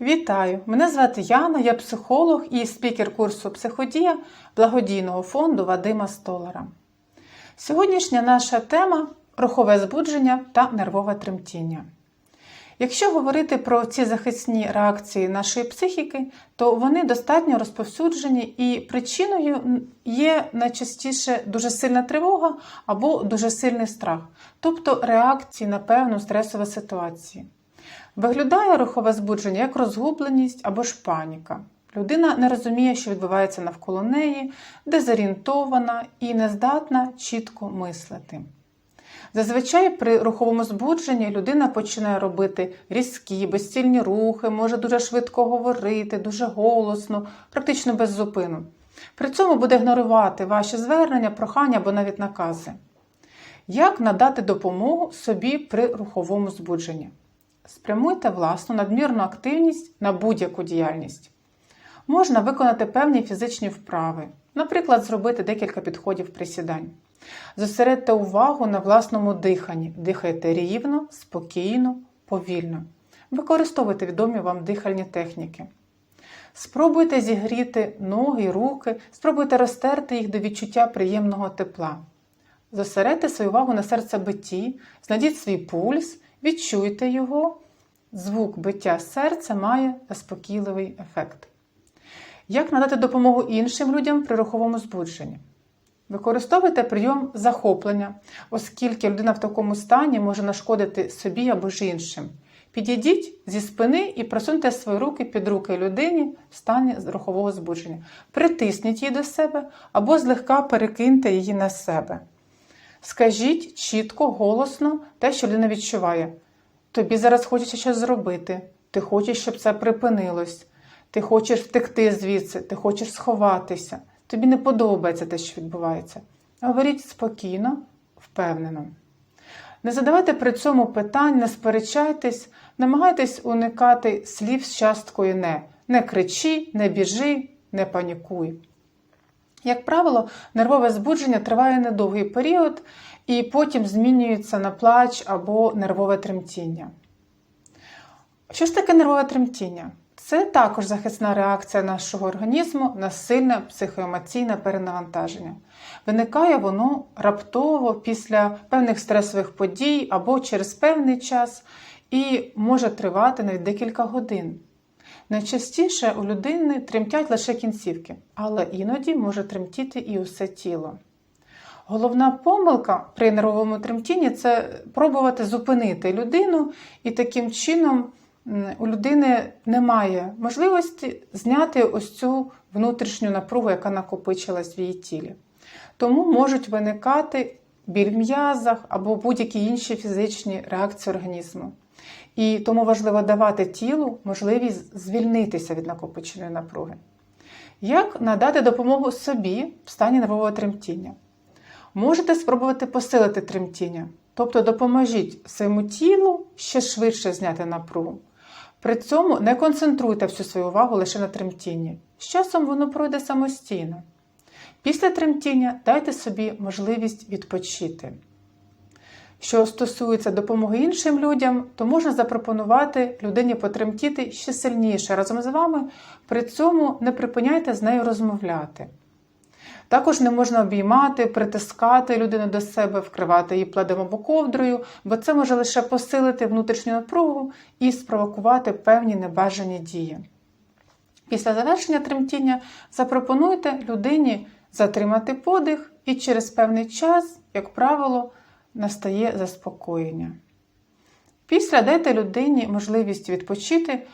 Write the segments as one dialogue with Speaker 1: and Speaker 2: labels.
Speaker 1: Вітаю! Мене звати Яна, я психолог і спікер курсу Психодія благодійного фонду Вадима Столара. Сьогоднішня наша тема рухове збудження та нервове тремтіння. Якщо говорити про ці захисні реакції нашої психіки, то вони достатньо розповсюджені і причиною є найчастіше дуже сильна тривога або дуже сильний страх, тобто реакції на певну стресову ситуацію. Виглядає рухове збудження як розгубленість або ж паніка. Людина не розуміє, що відбувається навколо неї, дезорієнтована і не здатна чітко мислити. Зазвичай при руховому збудженні людина починає робити різкі, безцільні рухи, може дуже швидко говорити, дуже голосно, практично без зупину. При цьому буде ігнорувати ваші звернення, прохання або навіть накази. Як надати допомогу собі при руховому збудженні? Спрямуйте власну надмірну активність на будь-яку діяльність. Можна виконати певні фізичні вправи, наприклад, зробити декілька підходів присідань. Зосередьте увагу на власному диханні. Дихайте рівно, спокійно, повільно. Використовуйте відомі вам дихальні техніки. Спробуйте зігріти ноги руки, спробуйте розтерти їх до відчуття приємного тепла. Зосередьте свою увагу на серцебитті, знайдіть свій пульс, відчуйте його. Звук биття серця має заспокійливий ефект. Як надати допомогу іншим людям при руховому збудженні? Використовуйте прийом захоплення, оскільки людина в такому стані може нашкодити собі або ж іншим. Підійдіть зі спини і просуньте свої руки під руки людині в стані рухового збудження. Притисніть її до себе або злегка перекиньте її на себе. Скажіть чітко, голосно те, що людина відчуває. Тобі зараз хочеться щось зробити. Ти хочеш, щоб це припинилось. Ти хочеш втекти звідси, ти хочеш сховатися. Тобі не подобається те, що відбувається. Говоріть спокійно, впевнено. Не задавайте при цьому питань, не сперечайтесь, намагайтесь уникати слів з часткою не. Не кричи, не біжи, не панікуй. Як правило, нервове збудження триває недовгий період і потім змінюється на плач або нервове тремтіння. Що ж таке нервове тремтіння? Це також захисна реакція нашого організму на сильне психоемоційне перенавантаження. Виникає воно раптово після певних стресових подій або через певний час і може тривати навіть декілька годин. Найчастіше у людини тремтять лише кінцівки, але іноді може тремтіти і усе тіло. Головна помилка при нервовому тремтінні це пробувати зупинити людину, і таким чином у людини немає можливості зняти ось цю внутрішню напругу, яка накопичилась в її тілі. Тому можуть виникати біль в м'язах або будь-які інші фізичні реакції організму. І тому важливо давати тілу можливість звільнитися від накопиченої напруги. Як надати допомогу собі в стані нервового тремтіння? Можете спробувати посилити тремтіння, тобто допоможіть своєму тілу ще швидше зняти напругу. При цьому не концентруйте всю свою увагу лише на тремтінні. З часом воно пройде самостійно. Після тремтіння дайте собі можливість відпочити. Що стосується допомоги іншим людям, то можна запропонувати людині потремтіти ще сильніше разом з вами, при цьому не припиняйте з нею розмовляти. Також не можна обіймати, притискати людину до себе, вкривати її пледом або ковдрою, бо це може лише посилити внутрішню напругу і спровокувати певні небажані дії. Після завершення тремтіння запропонуйте людині затримати подих, і через певний час, як правило, настає заспокоєння. Після дайте людині можливість відпочити,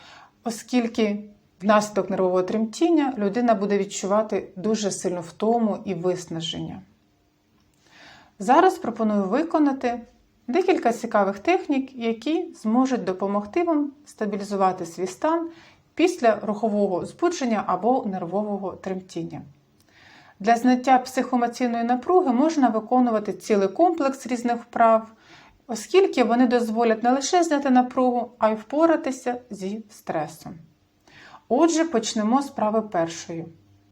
Speaker 1: оскільки внаслідок нервового тремтіння людина буде відчувати дуже сильну втому і виснаження. Зараз пропоную виконати декілька цікавих технік, які зможуть допомогти вам стабілізувати свій стан після рухового збудження або нервового тремтіння. Для зняття психоемоційної напруги можна виконувати цілий комплекс різних вправ, оскільки вони дозволять не лише зняти напругу, а й впоратися зі стресом. Отже, почнемо з прави першої.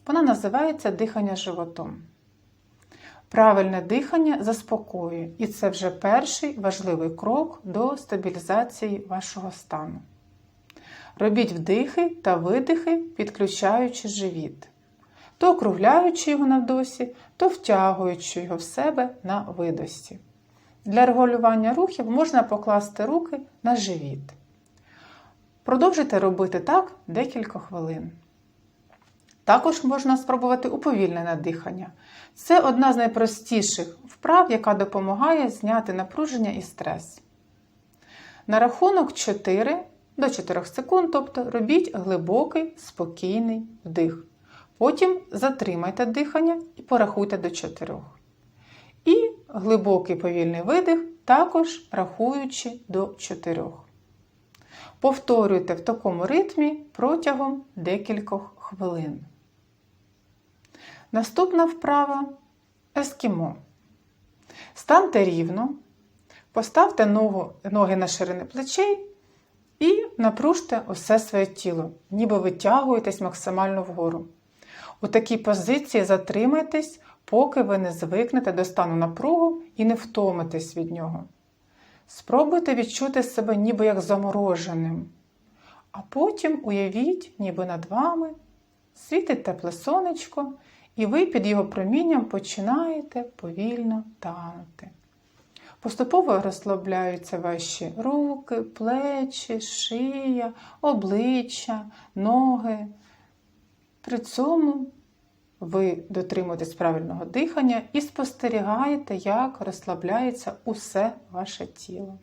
Speaker 1: Вона називається дихання животом. Правильне дихання заспокоює, і це вже перший важливий крок до стабілізації вашого стану. Робіть вдихи та видихи, підключаючи живіт, то округляючи його на вдосі, то втягуючи його в себе на видосі. Для регулювання рухів можна покласти руки на живіт. Продовжуйте робити так декілька хвилин. Також можна спробувати уповільнене дихання. Це одна з найпростіших вправ, яка допомагає зняти напруження і стрес. На рахунок 4 до 4 секунд, тобто робіть глибокий, спокійний вдих. Потім затримайте дихання і порахуйте до 4. І глибокий повільний видих, також рахуючи до 4. Повторюйте в такому ритмі протягом декількох хвилин. Наступна вправа ескімо. Станьте рівно, поставте ногу, ноги на ширини плечей і напружте усе своє тіло, ніби витягуєтесь максимально вгору. У такій позиції затримайтесь, поки ви не звикнете до стану напругу і не втомитесь від нього. Спробуйте відчути себе ніби як замороженим. А потім уявіть, ніби над вами світить тепле сонечко, і ви під його промінням починаєте повільно танути. Поступово розслабляються ваші руки, плечі, шия, обличчя, ноги. При цьому ви дотримуєтесь правильного дихання і спостерігаєте, як розслабляється усе ваше тіло.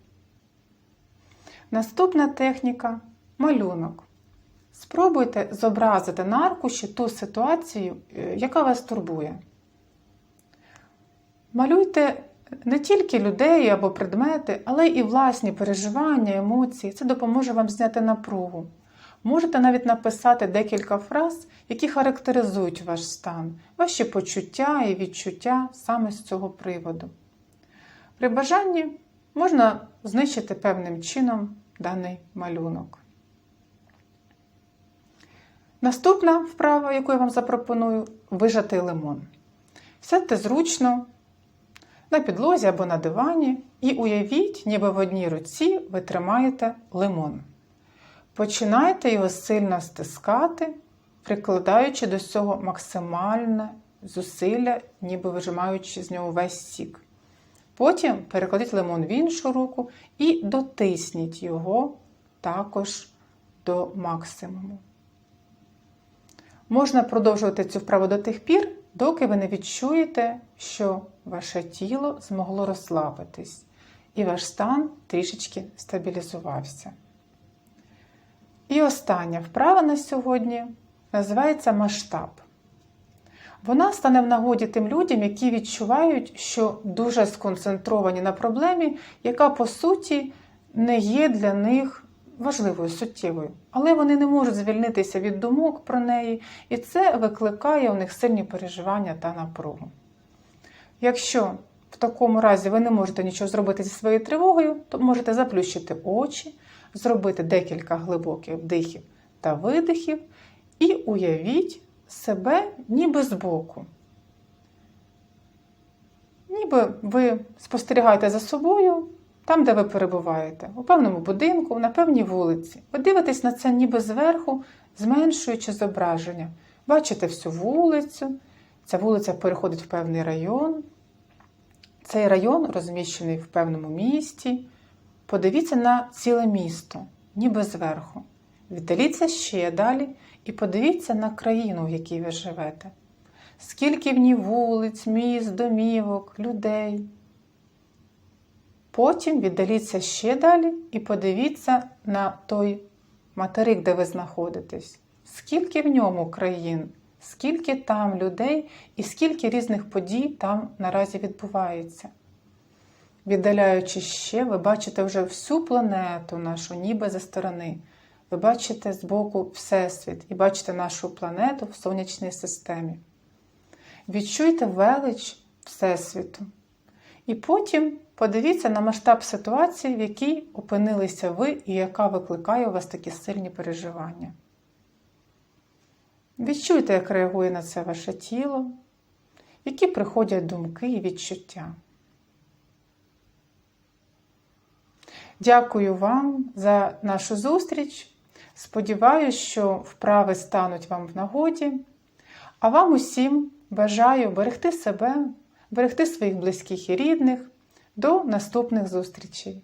Speaker 1: Наступна техніка малюнок. Спробуйте зобразити на аркуші ту ситуацію, е, яка вас турбує. Малюйте не тільки людей або предмети, але і власні переживання, емоції. Це допоможе вам зняти напругу. Можете навіть написати декілька фраз, які характеризують ваш стан, ваші почуття і відчуття саме з цього приводу. При бажанні можна знищити певним чином даний малюнок. Наступна вправа, яку я вам запропоную, вижатий лимон. Сядьте зручно на підлозі або на дивані і уявіть, ніби в одній руці ви тримаєте лимон. Починайте його сильно стискати, прикладаючи до цього максимальне зусилля, ніби вижимаючи з нього весь сік. Потім перекладіть лимон в іншу руку і дотисніть його також до максимуму. Можна продовжувати цю вправу до тих пір, доки ви не відчуєте, що ваше тіло змогло розслабитись, і ваш стан трішечки стабілізувався. І остання вправа на сьогодні називається масштаб. Вона стане в нагоді тим людям, які відчувають, що дуже сконцентровані на проблемі, яка по суті не є для них важливою, суттєвою. Але вони не можуть звільнитися від думок про неї, і це викликає у них сильні переживання та напругу. Якщо в такому разі ви не можете нічого зробити зі своєю тривогою, то можете заплющити очі, зробити декілька глибоких вдихів та видихів, і уявіть себе ніби збоку. Ніби ви спостерігаєте за собою там, де ви перебуваєте, у певному будинку, на певній вулиці. Ви дивитесь на це ніби зверху, зменшуючи зображення. Бачите всю вулицю, ця вулиця переходить в певний район. Цей район розміщений в певному місті. Подивіться на ціле місто, ніби зверху. Віддаліться ще далі і подивіться на країну, в якій ви живете. Скільки в ній вулиць, міст, домівок, людей. Потім віддаліться ще далі і подивіться на той материк, де ви знаходитесь. Скільки в ньому країн, скільки там людей і скільки різних подій там наразі відбувається. Віддаляючи ще, ви бачите вже всю планету нашу, ніби за сторони. Ви бачите збоку Всесвіт і бачите нашу планету в сонячній системі. Відчуйте велич Всесвіту. І потім подивіться на масштаб ситуації, в якій опинилися ви і яка викликає у вас такі сильні переживання. Відчуйте, як реагує на це ваше тіло, які приходять думки і відчуття. Дякую вам за нашу зустріч. Сподіваюсь, що вправи стануть вам в нагоді. А вам усім бажаю берегти себе, берегти своїх близьких і рідних. До наступних зустрічей!